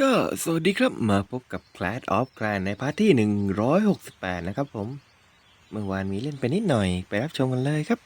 ก็สวัสดีครับมาพบกับ Clash of Clans ในพาร์ทที่ 168 นะครับผม เมื่อวานมีเล่นไปนิดหน่อยไปรับชมกันเลยครับ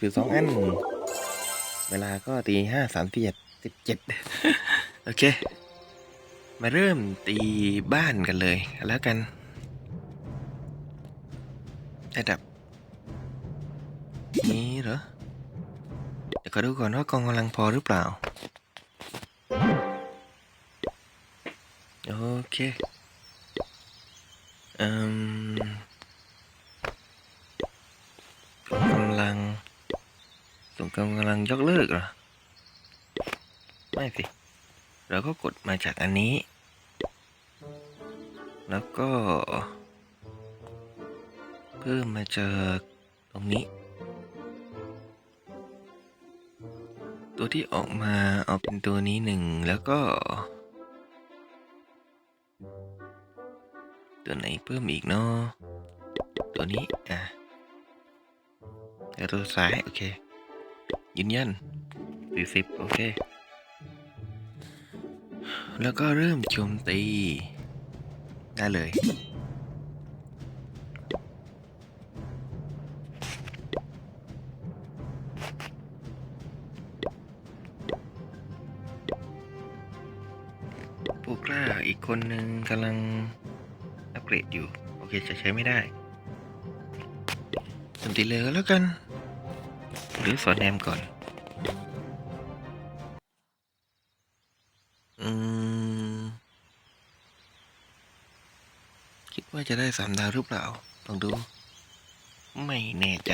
อนนี้มีดาบอยู่สองอัน เวลาก็ตีห้าสามสิบเจ็ดสิบเจ็ดโอเค มาเริ่มตีบ้านกันเลยแล้วกันระดับ นี้เหรอ เดี๋ยวขอดูก่อนว่ากองกำลังพอหรือเปล่า โอเคอืมกำลัง ส่งกำลังยกเลิกเหรอ ไม่สิ เราก็กดมาจากอันนี้ แล้วก็ เพิ่มมาจากตรงนี้ ตัวที่ออกมาเอาเป็นตัวนี้หนึ่งแล้วก็ ตัวไหนเพิ่มอีกเนาะตัวนี้อะแล้วตัวซ้าย โอเค ยืนยันสี่สิบโอเค แล้วก็เริ่มโจมตี ได้เลย ผู้กล้าอีกคนหนึ่งกำลังอัปเกรดอยู่ โอเค จะใช้ไม่ได้ทำตีเลยก็แล้วกัน หรือสอนแนมก่อน อืม คิดว่าจะได้สามดาวหรือเปล่าลองดู ไม่แน่ใจ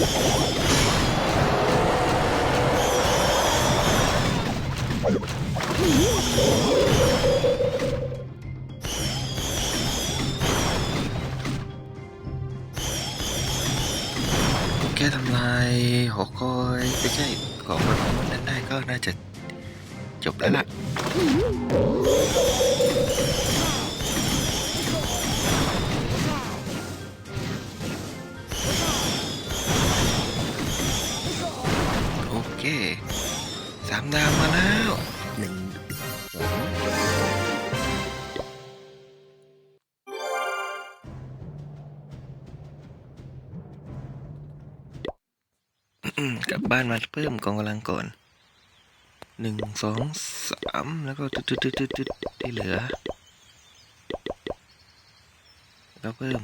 แค่ทำลายหอคอยไม่ใช่ของมันนั้นได้ก็น่าจะจบแล้วล่ะ อืมกลับบ้านมาเพิ่มกองกำลังก่อนหนึ่งสองสามแล้วก็จุดจุดจุดจุดจุดที่เหลือแล้วเพิ่ม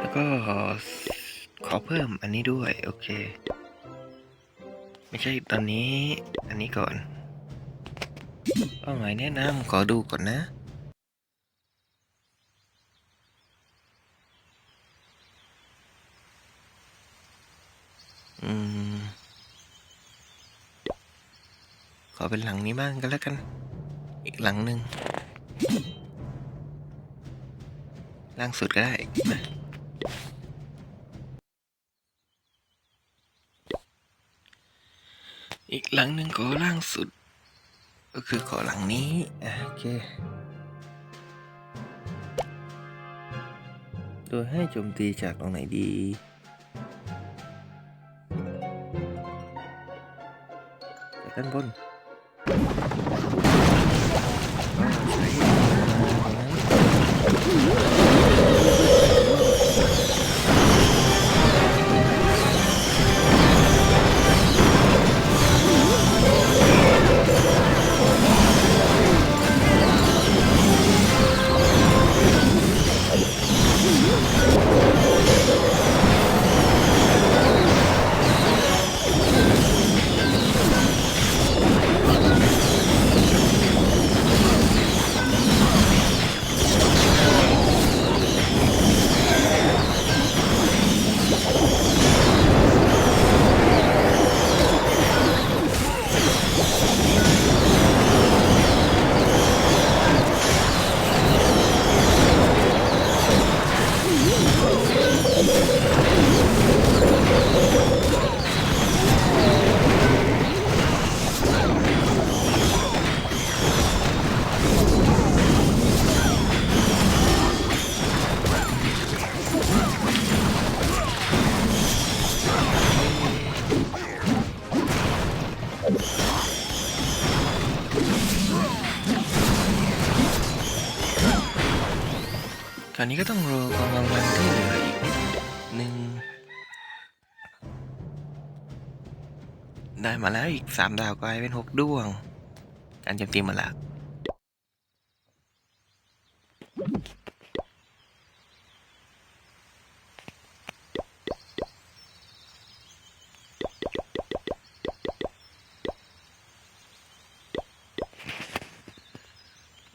แล้วก็ขอเพิ่มอันนี้ด้วย โอเค ไม่ใช่ตอนนี้อันนี้ก่อน เป้าหมายแนะนำขอดูก่อนนะ อืม ขอเป็นหลังนี้บ้างก็แล้วกัน อีกหลังหนึ่งล่างสุดก็ได้อีกหลังหนึ่งขอล่างสุด ก็คือขอหลังนี้โอเค โดยให้โจมตีจากตรงไหนดีจากด้านบนใช้ นี้ก็ต้องรอกองกำลังที่เหลืออีกนิดหนึ่งได้มาแล้วอีกสามดาวกลายเป็นหกดวง การโจมตีมาละ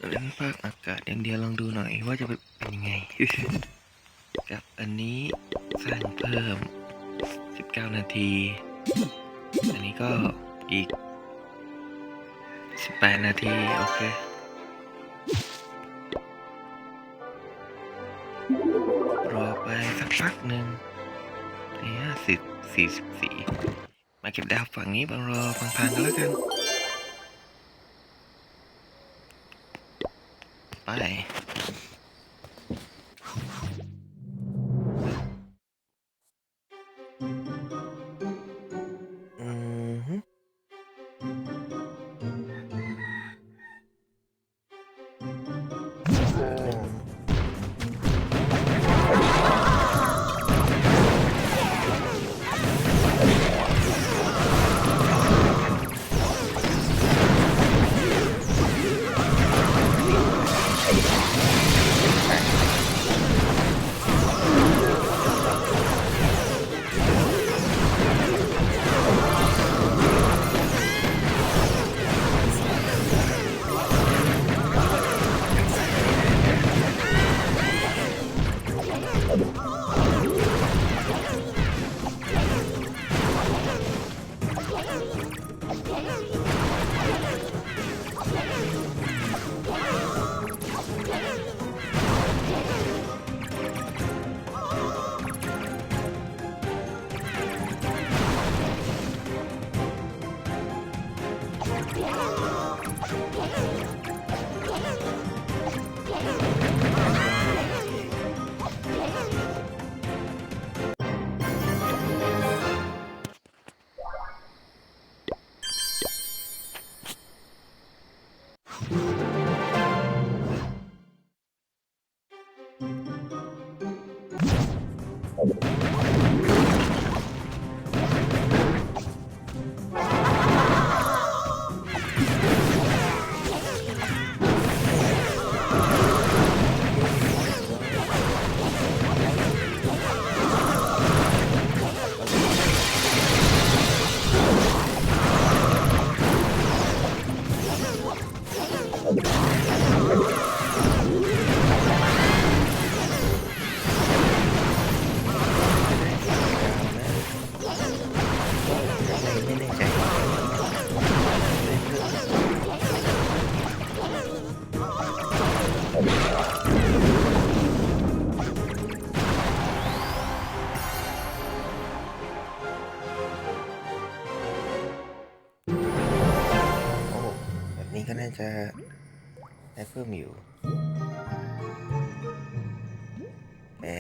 เล่นภาคอากาศอย่างเดียวลองดูหน่อยว่าจะเป็นยังไง กับอันนี้สร้างเพิ่ม 19 นาที อันนี้ก็อีก 18 นาที โอเครอไปสักพักหนึ่งนี่ห้าสิบสี่สิบสี่มาเก็บดาวฝั่งนี้บางรอพังๆกันแล้วกัน จะได้เพิ่มอยู่แต่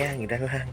ย่างอยู่ด้านล่าง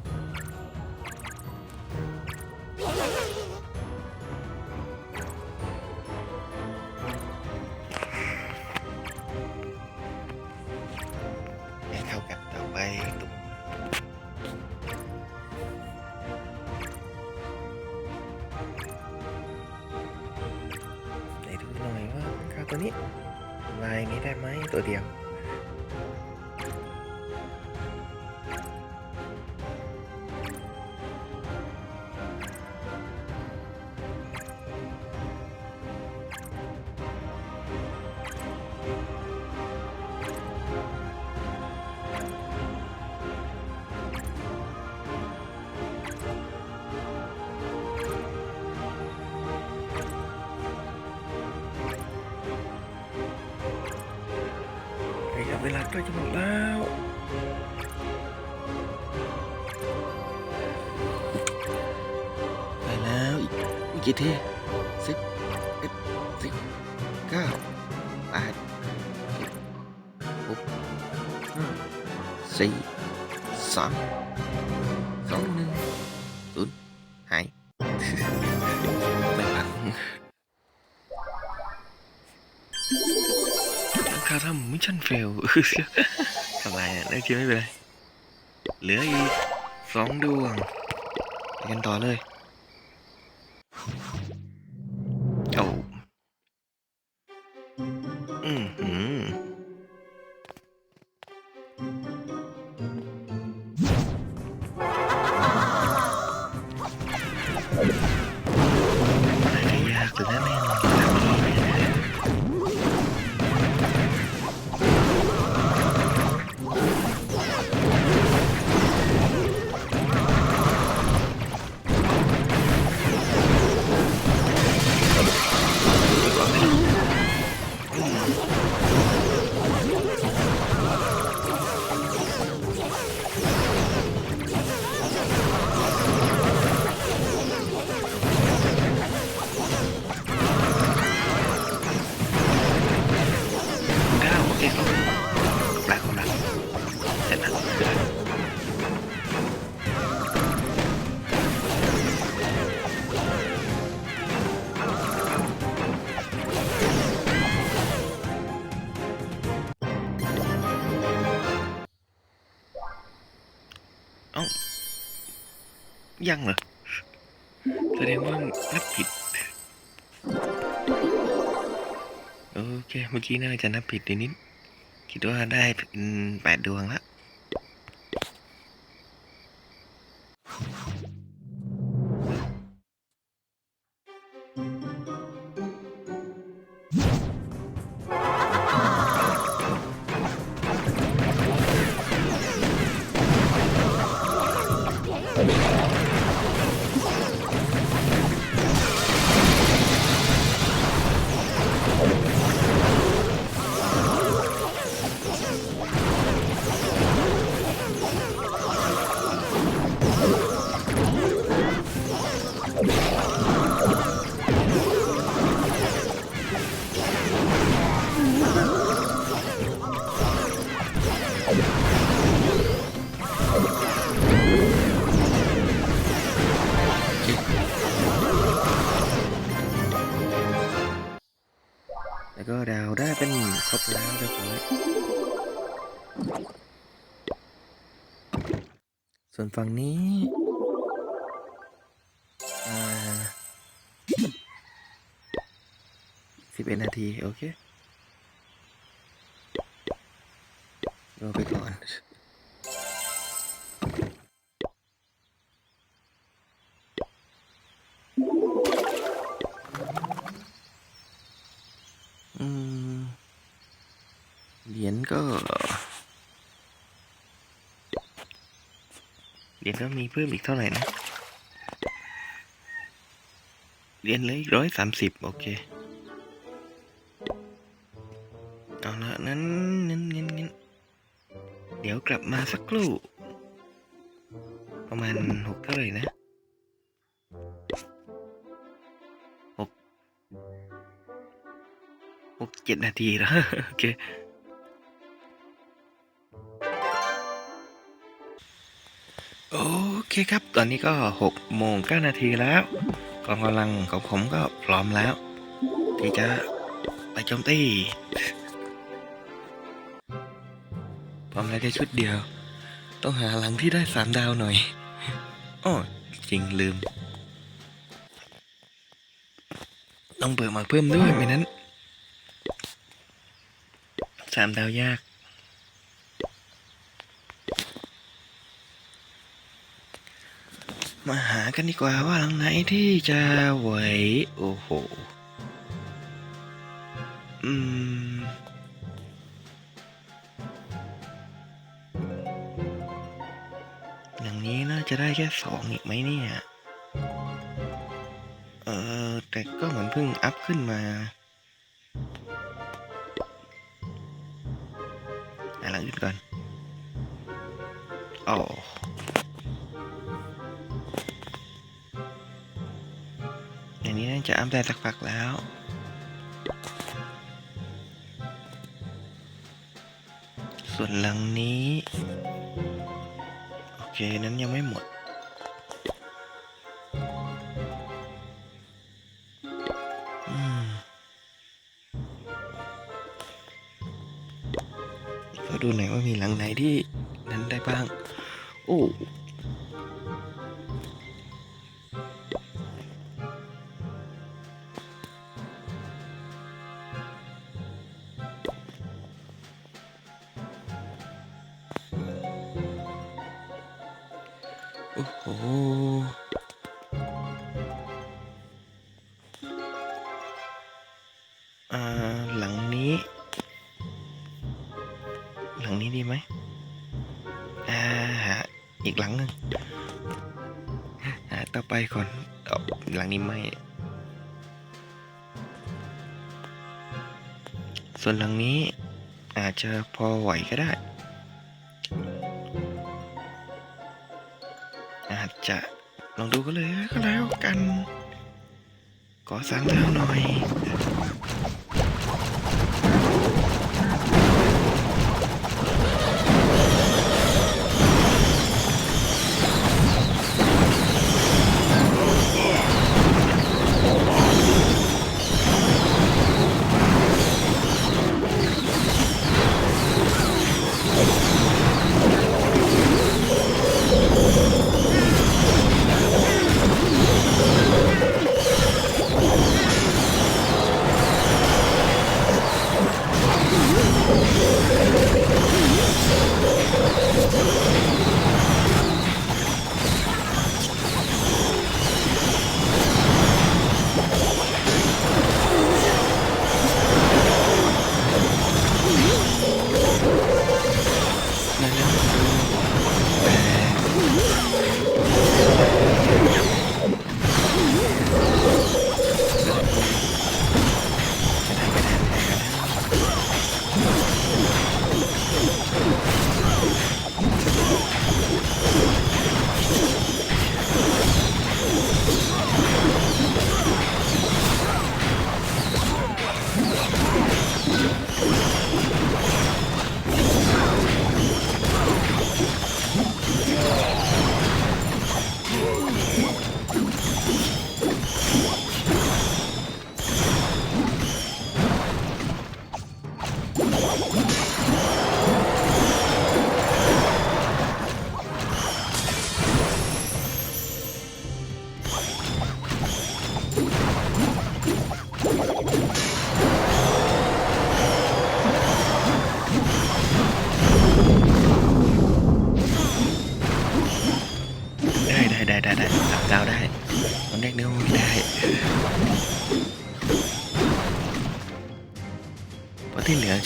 ล้จะหมดแล้วไปแล้วอีกอีกกี่ทีสิบเอ็ดสิบเก้าแปดหกห้าสี่สาม ชั่นเฟลทำไมอะได้คิดไม่เป็นไร เหลืออีกสองดวงไปกันต่อเลย ยังเหรอ แสดงว่านับผิด โอเค เมื่อกี้น่าจะนับผิดนิดนิด คิดว่าได้เป็นแปดดวงละ แล้วก็ดาวได้เป็นครบแล้วเรียบร้อยส่วนฝั่งนี้ อ่าสิบเอ็ดนาที โอเค รอไปก่อน อืม เหรียญก็ เหรียญก็มีเพิ่มอีกเท่าไหร่นะ เหรียญเลยร้อยสามสิบโอเค ลับมาสักครู่ ประมาณหกเท่าไหร่นะหกหกเจ็ดนาทีแล้วโอเคโอเคครับ ตอนนี้ก็หกโมงเก้านาทีแล้วกองกำลังของผมก็พร้อมแล้ว ที่จะไปโจมตี พร้อมแล้วแค่ชุดเดียว ต้องหาหลังที่ได้สามดาวหน่อยอ้อจริงลืม ต้องเปิดมาเพิ่มด้วยไม่นั้นสามดาวยาก มาหากันดีกว่าว่าหลังไหนที่จะไหว โอ้โห อืม นี้น่าจะได้แค่สองอีกไหมเนี่ย เออแต่ก็เหมือนเพิ่งอัพขึ้นมาหาหลังอื่นก่อนอ๋ออย่างนี้น่าจะอัพได้สักพักแล้วส่วนหลังนี้ นั้นยังไม่หมด ขอดูหน่อยว่า โอ้โหอ่าหลังนี้ หลังนี้ดีไหมอ่าหาอีกหลังหนึ่งหาต่อไปก่อนหลังนี้ไม่ ส่วนหลังนี้อาจจะพอไหวก็ได้ ลองดูก็เลยก็แล้วกันขอสามดาวหน่อย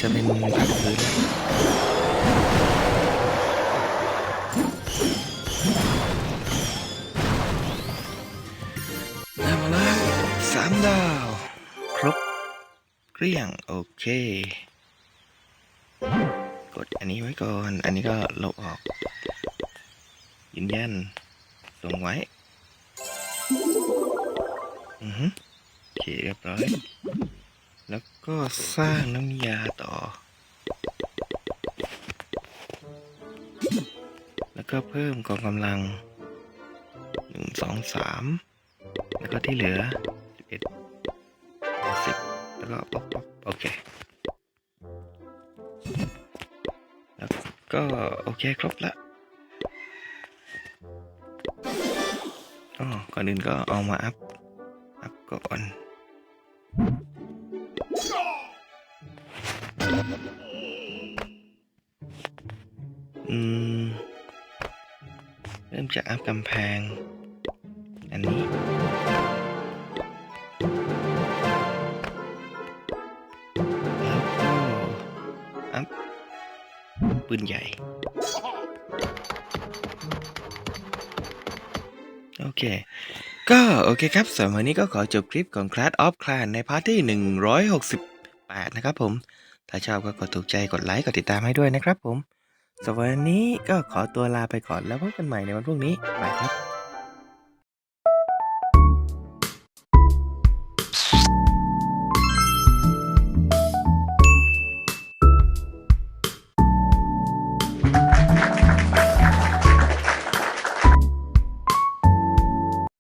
าะที่เหลือจะเป็นภาคพื้นได้มาแล้วสามดาว ครบเกลี้ยง โอเค กดอันนี้ไว้ก่อน อันนี้ก็ลบออก ยืนยันส่งไว้ อือฮึโอเคเรียบร้อย แล้วก็สร้างน้ำยาต่อ แล้วก็เพิ่มกองกำลังหนึ่งสองสามแล้วก็ที่เหลือสิบเอ็ดสิบแล้วก็ป๊อกป๊อกโอเค แล้วก็โอเคครบละอ๋อก่อนอื่นก็เอามาอัพ อัพก่อน จากอัพกำแพง อันนี้ แล้วก็อัพปืนใหญ่ โอเคก็โอเคครับสำหรับวันนี้ก็ขอจบคลิปของ Clash of Clan ในพาร์ทที่ 168 นะครับผม ถ้าชอบก็กดถูกใจกดไลค์กดติดตามให้ด้วยนะครับผม สำหรับวันนี้ก็ขอตัวลาไปก่อนแล้วพบกันใหม่ในวันพรุ่งนี้บายครับ